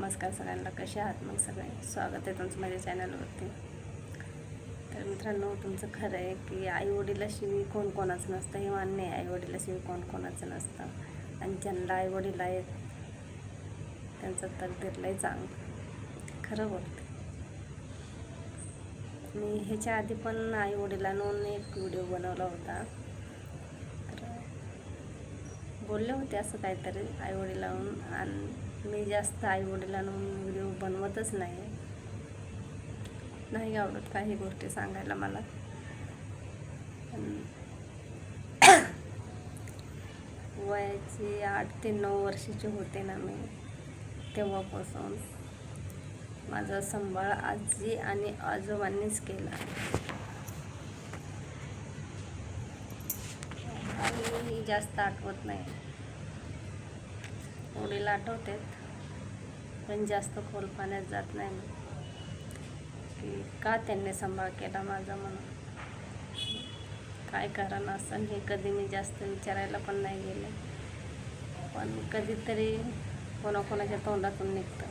नमस्कार सगळ्यांना कसे आहात मग सगळे? स्वागत आहे तुमचं माझ्या चॅनलवरती. तर मित्रांनो तुमचं खरं आहे की आईवडिलाशिवी कोण कोणाचं नसतं हे मान्य आहे. आईवडिलाशिवाय कोण कोणाचं नसतं. आणि ज्यांना आईवडील आहेत त्यांचं तकदीर लय चांग खरं बोलते. मी ह्याच्या आधी पण आईवडिलांनून एक व्हिडिओ बनवला होता. तर बोलले होते असं काहीतरी आईवडिलाहून. आणि मी जास्त आईवडिलांना व्हिडिओ बनवतच नाही नाही आवडत काही गोष्टी सांगायला मला. वयाची आठ ते नऊ वर्षाची होते ना मी तेव्हापासून. माझा सांभाळ आजी आणि आजोबांनीच केला. जास्त आठवत नाही. वडील आठवतात पण जास्त खोल पाण्यात जात नाही की का त्यांनी सांभाळ केला माझा म्हणून? काय कारण असं हे कधी मी जास्त विचारायला पण नाही गेले. पण कधीतरी कोणाकोणाच्या तोंडातून निघतं.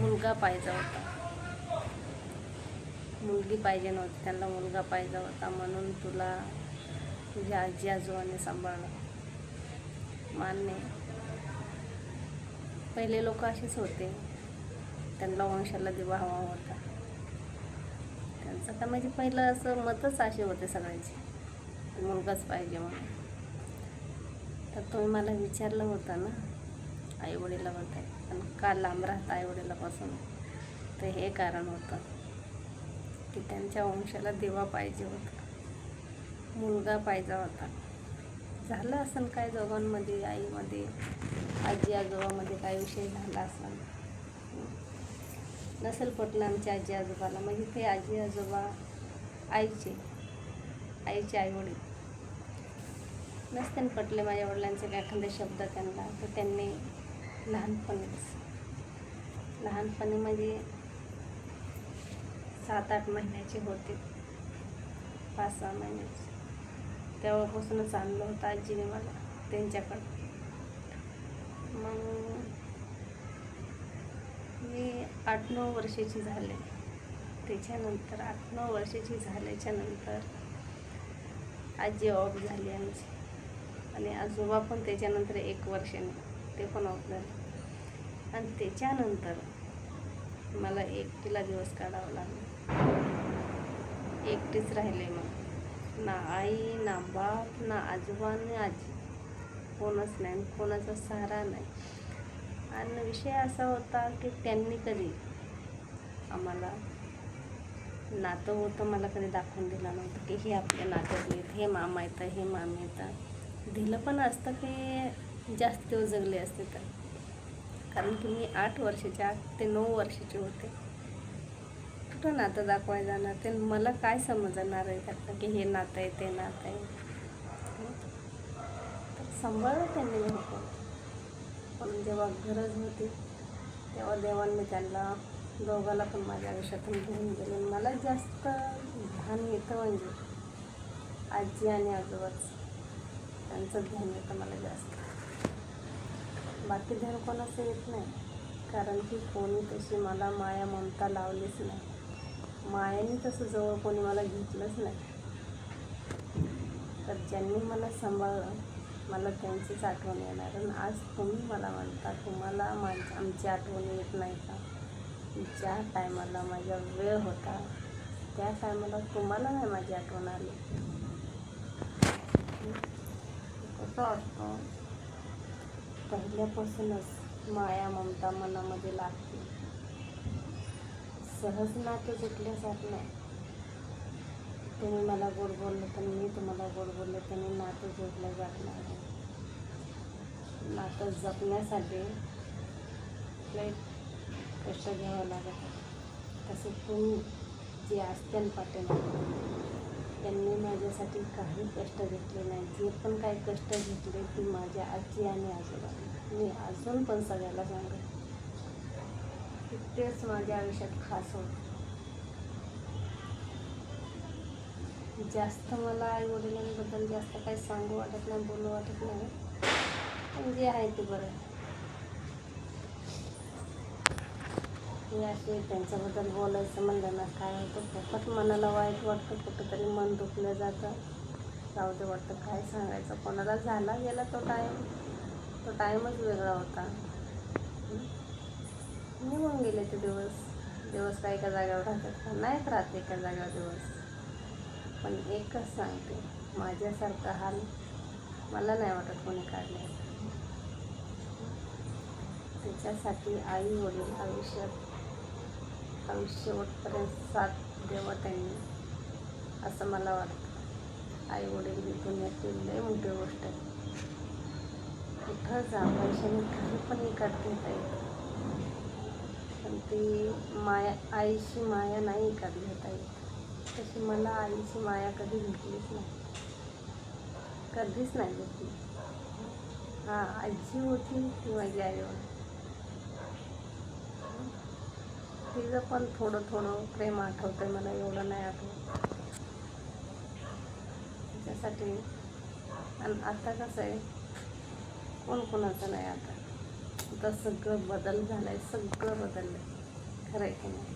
मुलगा पाहिजे होता. मुलगी पाहिजे नव्हती त्यांना मुलगा पाहिजे होता म्हणून तुला तुझ्या आजी आजोबांनी सांभाळलं. मान्य पहिले लोक असेच होते. त्यांना वंशाला दिवा हवा होता. त्यांचं तर म्हणजे पहिलं असं मतच असे होते सगळ्यांचे. मुलगाच पाहिजे म्हणून. तर तुम्ही मला विचारलं होतं ना आईवडिला वडिलाबद्दल पण का लांब राहता आईवडिलापासून? तर हे कारण होतं की त्यांच्या वंशाला दिवा पाहिजे होता. मुलगा पाहिजे होता. झालं असेल काय दोघांमध्ये आईमध्ये आजी आजोबामध्ये काय विषय झाला असेल नसेल पटलं आमच्या आजी आजोबाला. म्हणजे ते आजी आजोबा आईचे आईचे आईवडील. नसते पटले माझ्या वडिलांचे काय एखादा शब्द त्यांना. तर त्यांनी लहानपणीच लहानपणी म्हणजे सात आठ महिन्याचे होते. पाच सहा महिन्याचे. तेव्हापासूनच आणलं होतं आजीने मला त्यांच्याकडं. मग मी आठ नऊ वर्षाची झाले. त्याच्यानंतर आठ नऊ वर्षाची झाल्याच्यानंतर आजी ऑफ झाली आमची. आणि आजोबा पण त्याच्यानंतर एक वर्षाने ते पण ऑफ झाले. आणि त्याच्यानंतर मला एकटीला दिवस काढावा लागला. एकटीच राहिले मग. ना आई ना बाप ना आजोबा ना आजी. कोणच नाही कोणाचा सहारा नाही. आणि विषय असा होता की त्यांनी कधी आम्हाला नातं होतं मला कधी दाखवून दिलं नव्हतं की हे आपल्या नात्यातले आहेत हे मामा येतं हे मामी येतं दिलं पण असतं की जास्त दिवस जगले असते तर. कारण की मी आठ वर्षाच्या आठ ते नऊ वर्षाचे होते. कुठं नातं दाखवाय जाणार? ते मला काय समजणार आहे त्यातलं की हे नातं आहे ते नातं आहे? तर सांभाळलं त्यांनी मी होतं पण जेव्हा गरज होती तेव्हा देवांनी त्यांना दोघाला पण माझ्या आयुष्यातून घेऊन गेले. आणि मला जास्त ध्यान येतं म्हणजे आजी आणि आजोबाच. त्यांचं ध्यान येतं मला जास्त. बाकी ध्यान कोणाचं येत नाही. कारण की कोणी तशी मला माया ममता लावलीच नाही. मायाने तसं जवळ कोणी मला घेतलंच नाही. तर ज्यांनी मला सांभाळलं मला त्यांचीच आठवण येणार. आणि आज तुम्ही मला म्हणता तुम्हाला मा आमची आठवण येत नाही का? ज्या टायमाला माझा वेळ होता त्या टायमाला तुम्हाला नाही माझी आठवण आली. कसं असतं? पहिल्यापासूनच माया ममता मनामध्ये लागते. सहज नातं जुटल्यासारखं नाही. तुम्ही मला गोड बोललं तर मी तुम्हाला गोड बोलले मी नातं जोडलं जात नाही. नातं जपण्यासाठी लई कष्ट घ्यावं लागत तसे तुम्ही जे असत्यान पाठीमागे त्यांनी माझ्यासाठी काही कष्ट घेतले नाही जे पण काही कष्ट घेतले ती माझ्या आजी आणि आजोबा. मी अजून पण सगळ्याला सांगते. तेच माझ्या आयुष्यात खास होत. जास्त मला आई वडिलांबद्दल जास्त काही सांगू वाटत नाही बोलू वाटत नाही. पण जे आहे ते बरं. असे त्यांच्याबद्दल बोलायचं म्हणलं ना काय होतं फक्त मनाला वाईट वाटतं कुठंतरी मन दुखलं जातं. जाऊ दे वाटतं काय सांगायचं. कोणाला झाला गेला तो टाईम तो टाईमच वेगळा होता. निघून गेले ते दिवस. दिवस काय एका जागेवर राहतात का? नाहीच राहत एका जागेवर दिवस. पण एकच सांगते माझ्यासारखा हाल मला नाही वाटत कोणी काढले. त्याच्यासाठी आई वडील आयुष्यात आयुष्यवटपर्यंत साथ देवा त्यांनी असं मला वाटतं. आई वडील ही दुनियातील लय मोठी गोष्ट आहे. कुठं जा पैशाने काही पण विकत घेता येतं. पण ती माया आईची माया नाही कधी घेता येत तशी मला आईची माया कधी भेटलीच नाही. कधीच नाही भेटली. हां आजी होती ती माझी आई होती तिचं पण थोडं थोडं प्रेम आठवतंय मला एवढं नाही आठवत. त्याच्यासाठी आणि आता कसं आहे कोण कोणाचं नाही आता? सुद्धा सगळं बदल झालं आहे सगळं बदललं आहे खरं आहे की नाही?